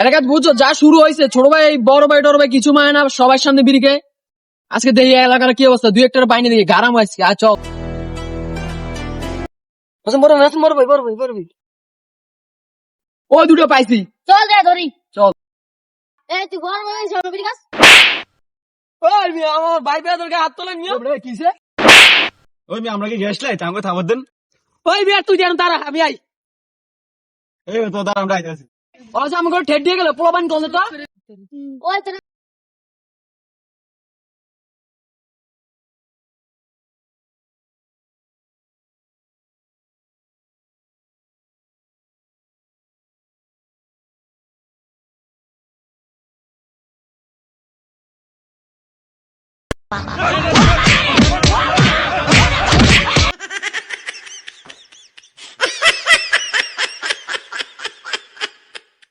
এলাকাত বুঝছ যা শুরু হয়েছে ছোট ভাই বড় ভাই টড় ভাই কিছু মানে না সবাই সামনে বিরিকে আজকে দেখি এলাকার কি অবস্থা দুই একটার বাইনে দেখি গারাম আজকে আর চল। বড় ভাই বড় ভাই বড় ভাই বড় ভাই। ও দুটো পাইছি। চল রে ধরি। চল। এই তুই ঘর আমার বিকাশ ওই মিয়া, আমার ভাই হাত তোলেন মিয়া কিসে? ওই মেয়ে আমরা কি গ্যাস লাই আমাকে থামার দেন। ওই বিয়ার তুই জানো তারা আমি আই। এই তো দাঁড়া আমরা আইতেছি। অবশ্য আমাকে ঠেট দিয়ে গেল পোলাবান কল তো Bye.